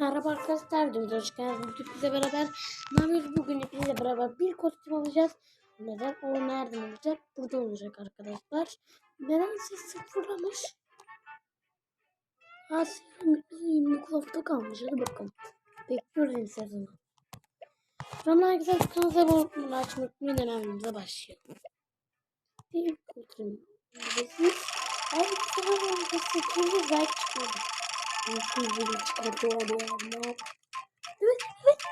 Merhaba arkadaşlar, dün hoş geldiniz. Bugün bize beraber ne yapıyoruz? Bugün hepinizle beraber bir kostüm alacağız. Neden? O nereden olacak? Burada olacak arkadaşlar. Nedense sıfırlamış. Asya'nın 29 hafta kalmış. Hadi bakalım. Bekliyoruz yeni sezonu. Sonra herkese kanalımıza abone açmayı unutmayın. Önemlimize başlayalım. Bir kostüm. Her iki önce 800 like çıkmadı. Kuzulu çıkartıyor ama. Evet evet.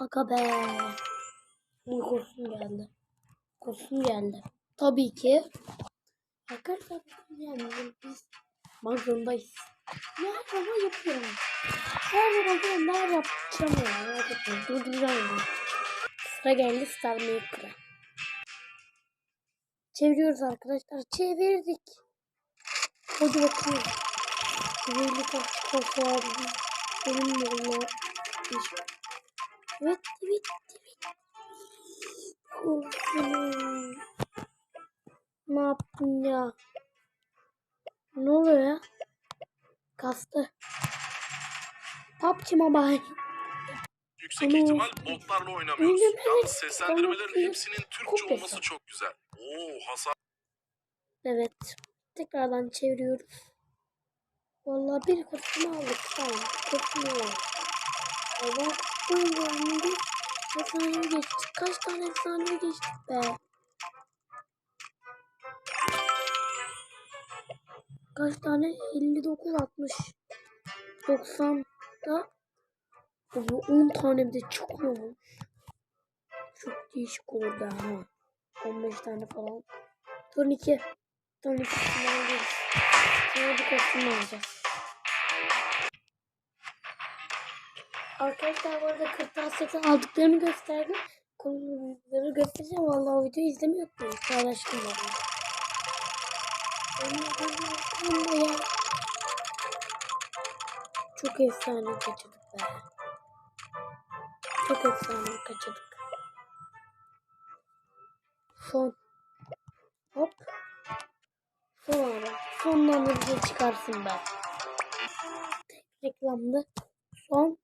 Aga be. Kostüm geldi. Kostüm geldi. Tabii ki. Arkadaşlar yani biz magazındayız. Ne ama yapıyorum. Her zaman neler yapacağım ya. Merak etmeyin. Sıra geldi Star Maker'a. Çeviriyoruz arkadaşlar. Çevirdik. Hadi bakayım. Güzellik açık olsa benim valla. Evet, evet, evet. Korkunç. Ne yaptın ya? Ne oluyor ya? Kastı. PUBG Mobile. Yüksek Ama- ihtimal botlarla oynamıyoruz. Yalnız seslendirmelerin hepsinin Türkçe olması çok güzel. Oo hasar Evet. Tekrardan çeviriyoruz. Valla bir kurtunu aldık tamam. Kurtunu aldık. Evet. Ben bu anında efsane geçtik. Kaç tane efsane geçtik be. Kaç tane? 59, 60. 90 da 10 tane bir de çıkıyormuş. Çok değişik olur da ha. 15 tane falan. Turn 2. Turn Şimdi bir kostüm alacağız. Arkadaşlar bu arada kırtasiyeden aldıklarını gösterdim. Konuları göstereceğim. Vallahi o videoyu izlemiyor musunuz? Paylaştım ben. ya. Çok efsane kaçırdık be. Çok efsane kaçırdık. Son Sondan da bize çıkarsın be. Tek reklamdı. Son.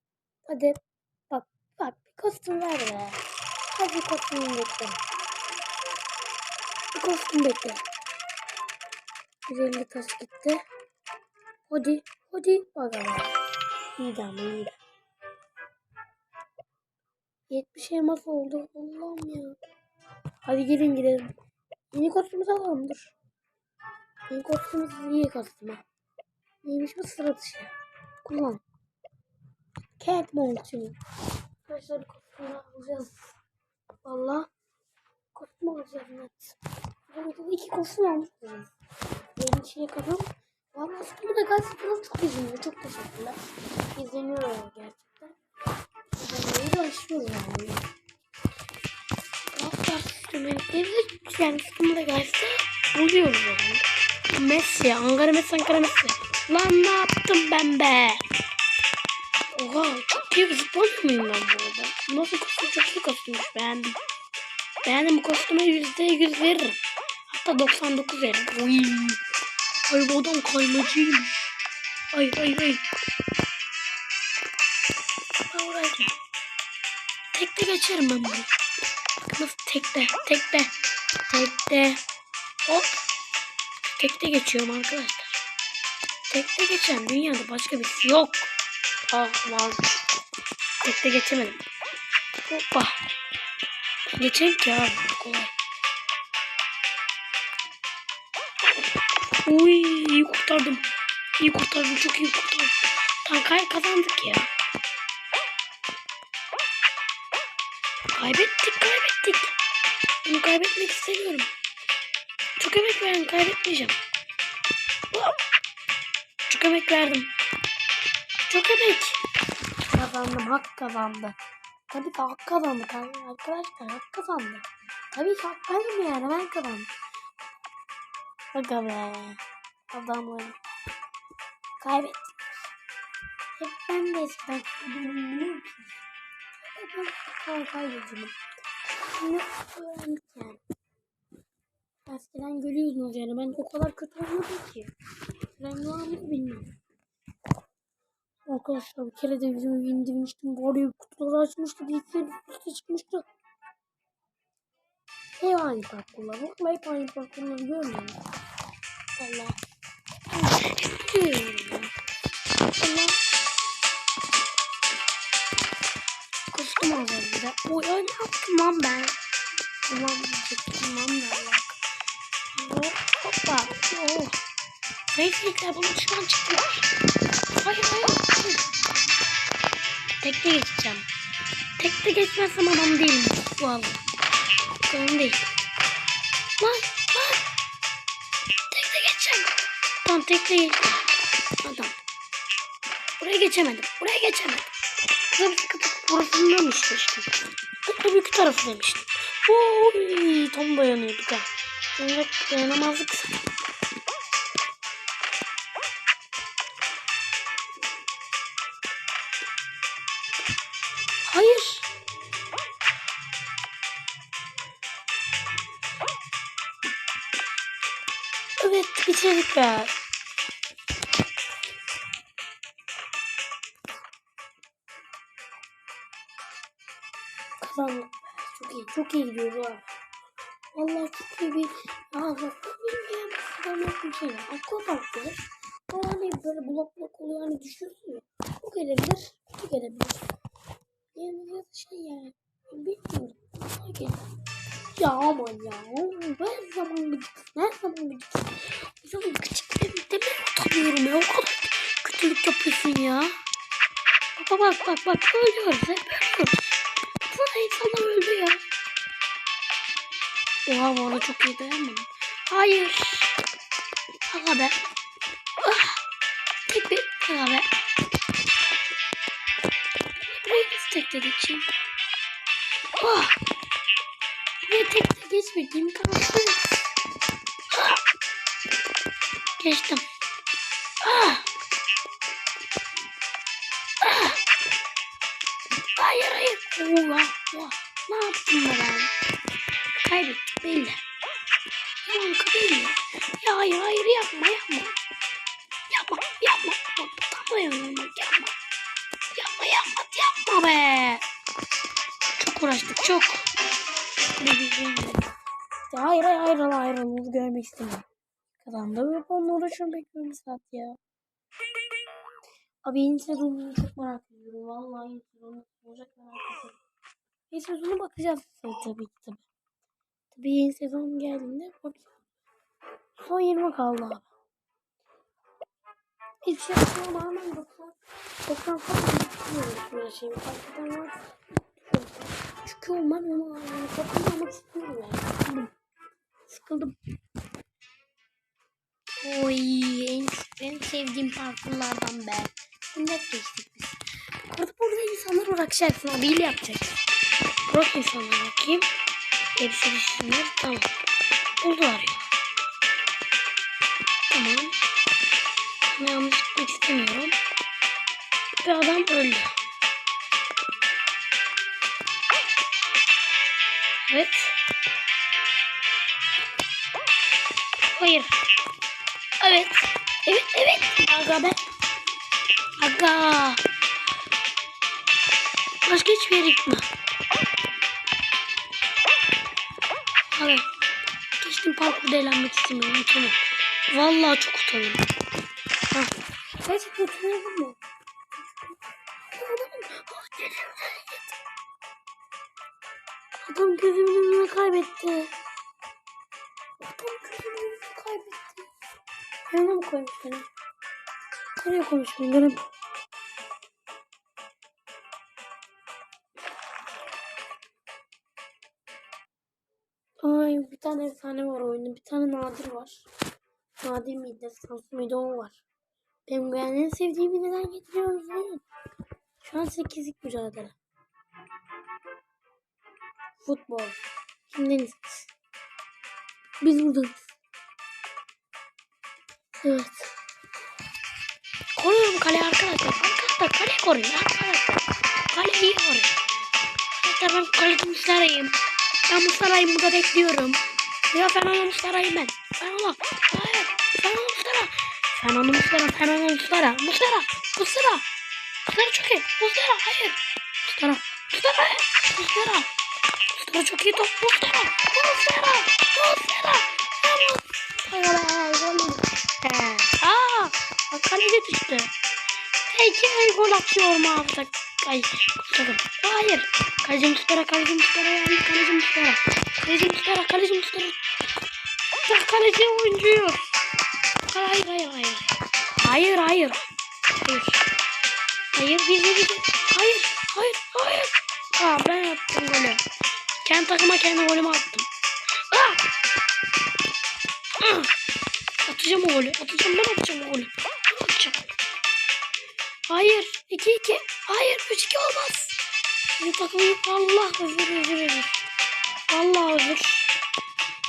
Hadi. Bak bak bir kostüm ver be. Hadi bir kostüm bekle. Bir kostüm bekle. 150 taş gitti. Hadi. Hadi. Bak ama. İyi de ama iyi de. 70 elmas oldu. Allah'ım ya. Hadi gelin gidelim. Yeni kostümümüzü alalım dur. Yeni kostümümüz iyi kostüm. Neymiş bu sıra dışı. Kullan. Cat Mountain. Arkadaşlar kostümü alacağız. Valla. Kostüm alacağız net. Bu videoda iki kostüm olacağız. Yeni şey kadın. Valla kostümü de gayet çok izleniyor. Çok teşekkürler. İzleniyor gerçekten. İzlemeyi de açıyoruz yani. Hatta sistemi evet yani sistemi de gelse buluyoruz yani. Messi, Ankara Messi, Ankara Messi. Lan ne yaptım ben be? Oha çok iyi bir futbolcu muyum ben bu arada? Nasıl kostüm çok iyi kostümmüş beğendim. Beğendim bu kostüme yüzde yüz veririm. Hatta 99 veririm. Uy. Ay bu adam kaymacıymış. Ay ay ay. Ben uğraşma. Tekte geçerim ben bunu. Nasıl tekte, tekte, tekte. Hop. Tekte geçiyorum arkadaşlar. Tekte geçen dünyada başka bir şey yok. Ah var. Tekte geçemedim. Hoppa. Geçelim ki abi. Kolay. Uy iyi kurtardım. İyi kurtardım. Çok iyi kurtardım. Tamam kay kazandık ya. Kaybettik kaybettik. Bunu kaybetmek istemiyorum. Emek verdim kaybetmeyeceğim. Çok emek verdim. Çok emek. Kazandım hak kazandı. Tabii ki hak kazandık abi. arkadaşlar hak kazandı. Tabii ki hak benim yani ben kazandım. Aga be. Adamlarım. Kaybettik. Hep ben de eskiden kaybediyorum. Hep ben kay kaybediyorum. Şimdi öğrendik yani. Eskiden görüyorsunuz yani ben o kadar kötü olmadım ki. Ben ne anladım bilmiyorum. Arkadaşlar bir kere de yüzümü indirmiştim. Var ya kutuları açmıştı. Bilgisayar üstü çıkmıştı. Hep aynı parkurlar. Vallahi hep aynı parkurları görmüyorum. Allah. Allah. Kuştum az önce. Oy öyle yaptım lan ben. Tamam diyecektim lan ben Oh, Hoppa. Oh. Zayıflıklar bunun düşman çıktılar. Hayır hayır. Tekte geçeceğim. Tekte geçmezsem adam değilim. Vallahi. Sorun değil. Lan lan. Tekte geçeceğim. Tamam tekte geçeceğim. Adam. Buraya geçemedim. Buraya geçemedim. Bir sıkıntı burasından düşmüştüm. Hatta büyük tarafı demiştim. Oy, tam dayanıyorduk ha. Evet dayanamazdık. Hayır. Evet bitirdik be. Kazandık. Çok iyi. Çok iyi gidiyoruz ha. Aa bak benim kadar yok bir şey var. Aqua Park'ta o hani böyle blok blok oluyor hani düşüyorsun ya. O gelebilir. Bu gelebilir. Yani ya da şey yani. Bilmiyorum. Hangi? Ya aman ya. Her zaman gıcık. Her zaman gıcık. Her zaman gıcık. Demin utanıyorum ya. O kadar kötülük yapıyorsun ya. Bak bak bak bak. Ölüyoruz hep ölüyoruz. Sana insanlar öldü ya. Oha bu arada çok iyi dayanmadım. Hayır. Aga be. Ah. Tek bir. Aga be. Buraya nasıl tekte geçeyim? Ah. Buraya tekte geçmediğim imkansız. Ah. Geçtim. Kazandı ve onunla uğraşıyorum bekliyorum saat ya. Abi yeni sezonunu çok merak ediyorum. Vallahi yeni sezonu olacak merak ediyorum. Yeni sezonu bakacağız tabii ki tabii. Tabii yeni sezon geldiğinde bakacağız. Son 20 kaldı abi. Hiçbir şey yapmıyor rağmen 90 90 falan bitmiyor böyle şeyim. Fark eden var. Çünkü ben onu toplamak istiyorum yani. Sıkıldım. Sıkıldım. Oy en, en sevdiğim parkurlardan be. Net geçtik biz. Burada burada insanlar uğraşacaksın. Abiyle yapacaksın. Bırak insanlara bakayım. Hepsi düşünür. Tamam. Buldular ya. Tamam. Ama yanlış istemiyorum. Bir adam öldü. Evet. Hayır. Evet. Evet evet. Aga be. Aga. Başka hiçbir yere gitme. Hayır. Geçtim parkurda eğlenmek istemiyorum. Tamam. Vallahi çok utanıyorum. Ha. Gerçekten utanıyorum mu? Adam gözümün önünü kaybetti. Yanına mı koymuş beni? Nereye koymuş? Görem. Ay bir tane efsane var oyunda. Bir tane nadir var. Nadir miydi? Samsun muydu? O var. Benim yani en sevdiğimi neden getiriyoruz değil Şu an 8'lik mücadele. Futbol. Kimdeniz? Biz buradayız. Evet. Koruyorum kale arkadaşlar. Arkadaşlar kale koruyor arkadaşlar. Kale iyi koruyor. Arkadaşlar ben kaleci Muslara'yım. Ben Muslara'yım burada bekliyorum. Ya ben ona Muslara'yım ben. Ben ona. Hayır. Ben ona Muslara. Sen onu Muslara. Sen onu Muslara. Muslara. Muslara. Muslera çok iyi. Muslera hayır. Muslera hayır. Muslera. Muslera çok iyi top. Muslera. Muslera. Muslera. Hayır hayır. Gol. He. Aa. Bak kaleci düştü. Peki gol atıyorum abi. Ay kurtardım. Hayır. Kaleci Muslera. Kaleci Muslera. Yani kaleci Muslera. Kaleci Muslera. Kaleci Muslera. Bak kaleci oyuncuyu. Hayır hayır hayır. Hayır hayır. Hayır. Hayır bizi bizi. Hayır hayır hayır. Aa ben attım golü. Kendi takıma kendi golümü attım. Golü. Atacağım ben atacağım golü. Ben atacağım. Hayır. 2-2. Hayır 3-2 olmaz. Bizim takımı Allah özür özür. Allah özür.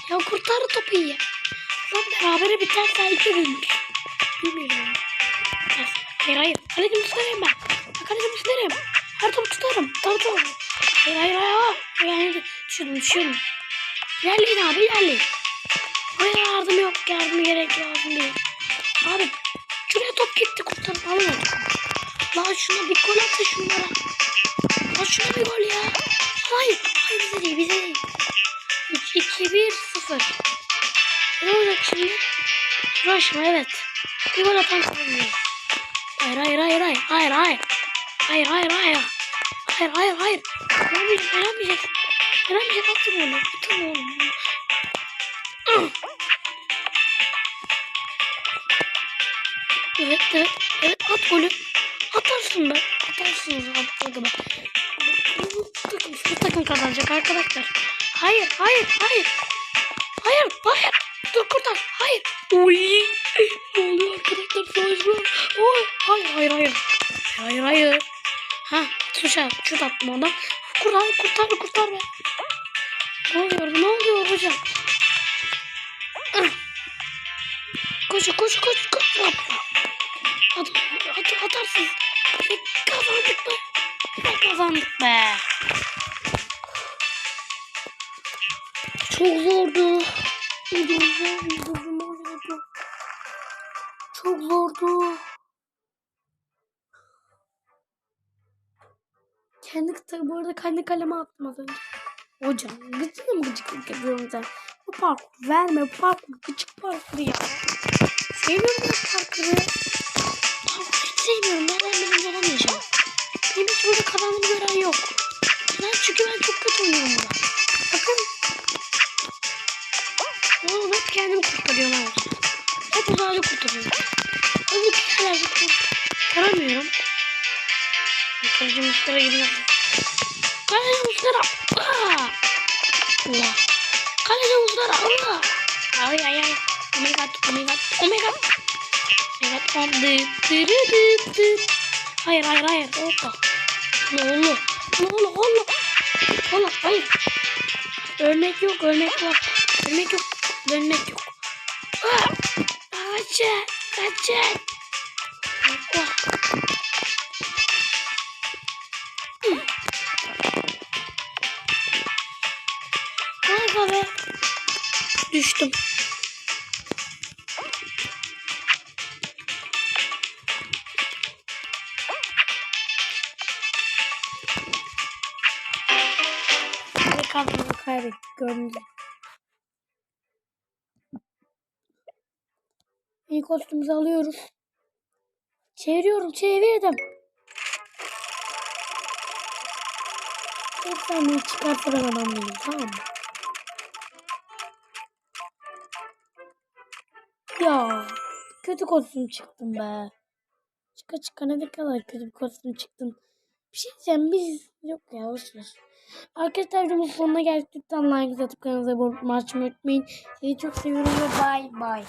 Ya kurtar topu iyi. Lan berabere biterse iki ölür. Bilmiyorum. Hayır hayır. Kaleci Muslera'yım ben. Ben kaleci Muslera'yım. Her topu tutarım. Tabii tabii. Hayır hayır hayır. Hayır. Düşürdüm düşürdüm. İlerleyin abi ilerleyin. Hayır yardım yok. Yardım gerek lazım değil. Abi şuraya top gitti kurtarıp alamadım. Lan şuna bir gol atın şunlara. Lan şuna bir gol ya. Hayır. Hayır bize değil bize değil. 3, 2, 1, 0. Ne olacak şimdi? Mı? Evet. Bir gol atan kazanıyor. Hayır hayır hayır hayır hayır hayır. Hayır hayır hayır. Hayır hayır hayır. Yenemeyecek yenemeyecek. Yenemeyecek atın onu. Atın oğlum. Evet evet. Evet at golü. Atarsın be. Atarsınız atladı be. Bu takım, bu takım kazanacak arkadaşlar. Hayır hayır hayır. Hayır hayır. Dur kurtar. Hayır. Oy. Ne oluyor arkadaşlar savaşlar. Oy. Hayır hayır hayır. Hayır hayır. Ha tuşa şut attım ona. Kurtar kurtar kurtar be. Ne oluyor ne oluyor hocam? Koş koş koş koş. At, at, atarsın. Kazandık be. Ve kazandık be. Çok zordu. Çok zordu. Kendi bu arada kendi kaleme attım az önce. Hocam gıcık mı gıcıklık yapıyorum sen? Bu parkur verme parkur gıcık parkur ya. Sevmiyorum parkuru. Parkuru hiç sevmiyorum. Ben en birinci olamayacağım. Benim hiç burada kazandığımı gören yok. Ben çünkü ben çok kötü oynuyorum burada. Bakın Oğlum hep kendimi kurtarıyorum ama. Hep uzaylı kurtarıyorum. Öbür yerlerde kurtaramıyorum. Kaleci Muslera gidiyor. Kaleci Muslera. Aa! Ay ay ay. Oh my god. Oh my god. Oh my god. Oh my god. Oh dı dı. Hayır hayır hayır. Hoppa. Ne olur. Ne olur. Allah. Allah. Hayır. Ölmek yok. Ölmek yok. Ölmek yok. Dönmek yok. Ah! Kaçın! Kaçın! Allah! Hmm. Vay be! Düştüm. Kadroyu kaybettik gördüğünüz gibi. İlk kostümümüzü alıyoruz. Çeviriyorum, çevirdim. Bir saniye çıkartırım adam tamam mı? Ya, kötü kostüm çıktım be. Çıka çıka ne kadar kötü bir kostüm çıktım. Bir şey diyeceğim, biz... Yok ya, boşver. Arkadaşlar videomuzun sonuna geldik. Lütfen like atıp kanalımıza abone olmayı unutmayın. Sizi çok seviyorum ve bye bye.